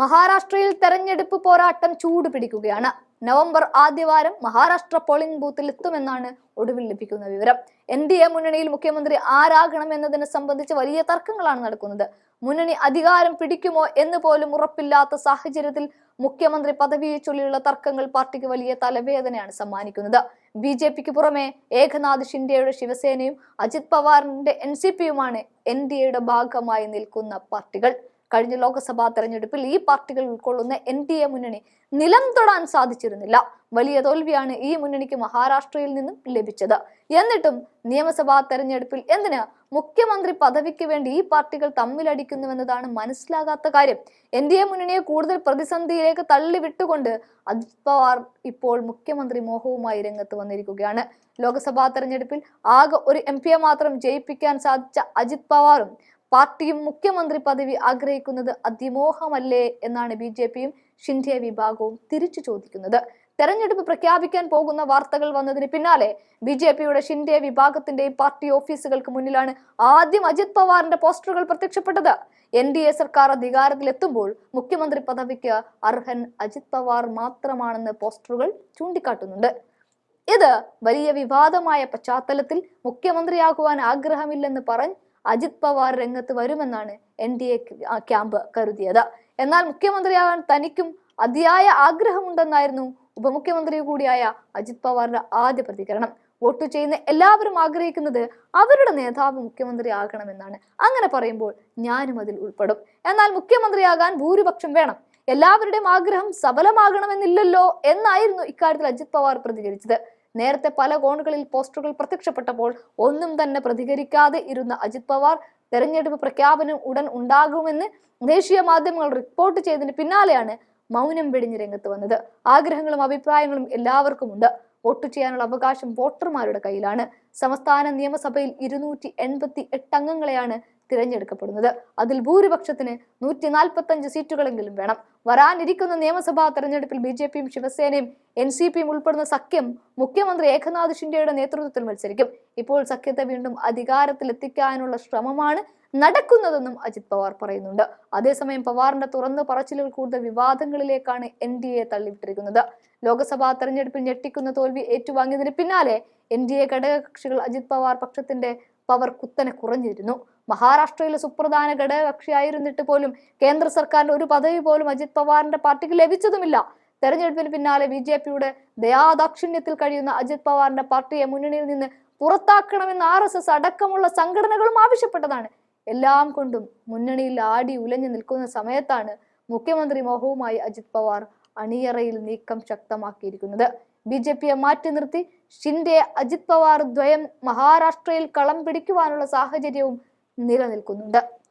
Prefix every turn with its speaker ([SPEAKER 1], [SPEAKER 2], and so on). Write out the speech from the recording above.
[SPEAKER 1] മഹാരാഷ്ട്രയിൽ തെരഞ്ഞെടുപ്പ് പോരാട്ടം ചൂട് പിടിക്കുകയാണ് നവംബർ ആദ്യവാരം മഹാരാഷ്ട്ര പോളിംഗ് ബൂത്തിൽ എത്തുമെന്നാണ് ഒടുവിൽ ലഭിക്കുന്ന വിവരം. എൻ ഡി എ മുന്നണിയിൽ മുഖ്യമന്ത്രി ആരാകണം എന്നതിനെ സംബന്ധിച്ച് വലിയ തർക്കങ്ങളാണ് നടക്കുന്നത്. മുന്നണി അധികാരം പിടിക്കുമോ എന്ന് പോലും ഉറപ്പില്ലാത്ത സാഹചര്യത്തിൽ മുഖ്യമന്ത്രി പദവിയെ ചൊല്ലിയുള്ള തർക്കങ്ങൾ പാർട്ടിക്ക് വലിയ തലവേദനയാണ് സമ്മാനിക്കുന്നത്. ബി ജെ പിക്ക് പുറമെ ഏകനാഥ് ഷിൻഡെയുടെ ശിവസേനയും അജിത് പവാറിന്റെ എൻ സി പിയുമാണ് എൻ ഡി എയുടെ ഭാഗമായി നിൽക്കുന്ന പാർട്ടികൾ. കഴിഞ്ഞ ലോക്സഭാ തെരഞ്ഞെടുപ്പിൽ ഈ പാർട്ടികൾ ഉൾക്കൊള്ളുന്ന എൻ ഡി എ മുന്നണി നിലം തൊടാൻ സാധിച്ചിരുന്നില്ല. വലിയ തോൽവിയാണ് ഈ മുന്നണിക്ക് മഹാരാഷ്ട്രയിൽ നിന്നും ലഭിച്ചത്. എന്നിട്ടും നിയമസഭാ തെരഞ്ഞെടുപ്പിൽ എന്തിന് മുഖ്യമന്ത്രി പദവിക്ക് വേണ്ടി ഈ പാർട്ടികൾ തമ്മിലടിക്കുന്നുവെന്നതാണ് മനസ്സിലാകാത്ത കാര്യം. എൻ ഡി എ മുന്നണിയെ കൂടുതൽ പ്രതിസന്ധിയിലേക്ക് തള്ളിവിട്ടുകൊണ്ട് അജിത് പവാർ ഇപ്പോൾ മുഖ്യമന്ത്രി മോഹവുമായി രംഗത്ത് വന്നിരിക്കുകയാണ്. ലോക്സഭാ തെരഞ്ഞെടുപ്പിൽ ആകെ ഒരു എം പിയെ മാത്രം ജയിപ്പിക്കാൻ സാധിച്ച അജിത് പവാറും പാർട്ടിയും മുഖ്യമന്ത്രി പദവി ആഗ്രഹിക്കുന്നത് അതിമോഹമല്ലേ എന്നാണ് ബി ജെ പിയും ഷിൻഡെ വിഭാഗവും തിരിച്ചു ചോദിക്കുന്നത്. തെരഞ്ഞെടുപ്പ് പ്രഖ്യാപിക്കാൻ പോകുന്ന വാർത്തകൾ വന്നതിന് പിന്നാലെ ബി ജെ പിയുടെ ഷിൻഡെ വിഭാഗത്തിന്റെയും പാർട്ടി ഓഫീസുകൾക്ക് മുന്നിലാണ് ആദ്യം അജിത് പവാറിന്റെ പോസ്റ്ററുകൾ പ്രത്യക്ഷപ്പെട്ടത്. എൻ ഡി എ സർക്കാർ അധികാരത്തിലെത്തുമ്പോൾ മുഖ്യമന്ത്രി പദവിക്ക് അർഹൻ അജിത് പവാർ മാത്രമാണെന്ന് പോസ്റ്ററുകൾ ചൂണ്ടിക്കാട്ടുന്നുണ്ട്. ഇത് വലിയ വിവാദമായ പശ്ചാത്തലത്തിൽ മുഖ്യമന്ത്രിയാകുവാൻ ആഗ്രഹമില്ലെന്ന് പറഞ്ഞ് അജിത് പവാർ രംഗത്ത് വരുമെന്നാണ് എൻ ഡി എ ക്യാമ്പ് കരുതിയത്. എന്നാൽ മുഖ്യമന്ത്രിയാകാൻ തനിക്കും അതിയായ ആഗ്രഹമുണ്ടെന്നായിരുന്നു ഉപമുഖ്യമന്ത്രി കൂടിയായ അജിത് പവാറിന്റെ ആദ്യ പ്രതികരണം. വോട്ട് ചെയ്യുന്ന എല്ലാവരും ആഗ്രഹിക്കുന്നത് അവരുടെ നേതാവ് മുഖ്യമന്ത്രി ആകണമെന്നാണ്. അങ്ങനെ പറയുമ്പോൾ ഞാനും അതിൽ ഉൾപ്പെടും. എന്നാൽ മുഖ്യമന്ത്രിയാകാൻ ഭൂരിപക്ഷം വേണം. എല്ലാവരുടെയും ആഗ്രഹം സഫലമാകണമെന്നില്ലല്ലോ എന്നായിരുന്നു ഇക്കാര്യത്തിൽ അജിത് പവാർ പ്രതികരിച്ചത്. നേരത്തെ പല കോണുകളിൽ പോസ്റ്ററുകൾ പ്രത്യക്ഷപ്പെട്ടപ്പോൾ ഒന്നും തന്നെ പ്രതികരിക്കാതെ ഇരുന്ന അജിത് പവാർ തെരഞ്ഞെടുപ്പ് പ്രഖ്യാപനം ഉടൻ ഉണ്ടാകുമെന്ന് ദേശീയ മാധ്യമങ്ങൾ റിപ്പോർട്ട് ചെയ്തതിന് പിന്നാലെയാണ് മൗനം വെടിഞ്ഞ് രംഗത്ത് വന്നത്. ആഗ്രഹങ്ങളും അഭിപ്രായങ്ങളും എല്ലാവർക്കും ഉണ്ട്. വോട്ട് ചെയ്യാനുള്ള അവകാശം വോട്ടർമാരുടെ കയ്യിലാണ്. സംസ്ഥാന നിയമസഭയിൽ ഇരുന്നൂറ്റി എൺപത്തി എട്ട് അംഗങ്ങളെയാണ് തിരഞ്ഞെടുക്കപ്പെടുന്നത്. അതിൽ ഭൂരിപക്ഷത്തിന് നൂറ്റി നാൽപ്പത്തി അഞ്ച് സീറ്റുകളെങ്കിലും വേണം. വരാനിരിക്കുന്ന നിയമസഭാ തെരഞ്ഞെടുപ്പിൽ ബി ജെ പിയും ശിവസേനയും എൻ സി പിയും ഉൾപ്പെടുന്ന സഖ്യം മുഖ്യമന്ത്രി ഏകനാഥ് ഷിൻഡെയുടെ നേതൃത്വത്തിൽ മത്സരിക്കും. ഇപ്പോൾ സഖ്യത്തെ വീണ്ടും അധികാരത്തിലെത്തിക്കാനുള്ള ശ്രമമാണ് നടക്കുന്നതെന്നും അജിത് പവാർ പറയുന്നുണ്ട്. അതേസമയം പവാറിന്റെ തുറന്നു പറച്ചിലുകൾ കൂടുതൽ വിവാദങ്ങളിലേക്കാണ് എൻ ഡി എ തള്ളിവിട്ടിരിക്കുന്നത്. ലോക്സഭാ തെരഞ്ഞെടുപ്പിൽ ഞെട്ടിക്കുന്ന തോൽവി ഏറ്റുവാങ്ങിയതിന് പിന്നാലെ എൻ ഡി എ ഘടകകക്ഷികൾ അജിത് പവാർ പക്ഷത്തിന്റെ പവർ കുത്തനെ കുറഞ്ഞിരുന്നു. മഹാരാഷ്ട്രയിലെ സുപ്രധാന ഘടകകക്ഷിയായിരുന്നിട്ട് പോലും കേന്ദ്ര സർക്കാരിന്റെ ഒരു പദവി പോലും അജിത് പവാറിന്റെ പാർട്ടിക്ക് ലഭിച്ചതുമില്ല. തെരഞ്ഞെടുപ്പിന് പിന്നാലെ ബി ജെ പിയുടെ ദയാദാക്ഷിണ്യത്തിൽ കഴിയുന്ന അജിത് പവാറിന്റെ പാർട്ടിയെ മുന്നണിയിൽ നിന്ന് പുറത്താക്കണമെന്ന് ആർ എസ് എസ് അടക്കമുള്ള സംഘടനകളും ആവശ്യപ്പെട്ടതാണ്. എല്ലാം കൊണ്ടും മുന്നണിയിൽ ആടി ഉലഞ്ഞു നിൽക്കുന്ന സമയത്താണ് മുഖ്യമന്ത്രി മോഹവുമായി അജിത് പവാർ അണിയറയിൽ നീക്കം ശക്തമാക്കിയിരിക്കുന്നത്. ബി ജെ പിയെ മാറ്റി നിർത്തി ഷിൻഡെ അജിത് പവാർ ദ്വയം മഹാരാഷ്ട്രയിൽ കളം പിടിക്കുവാനുള്ള സാഹചര്യവും Ni la en.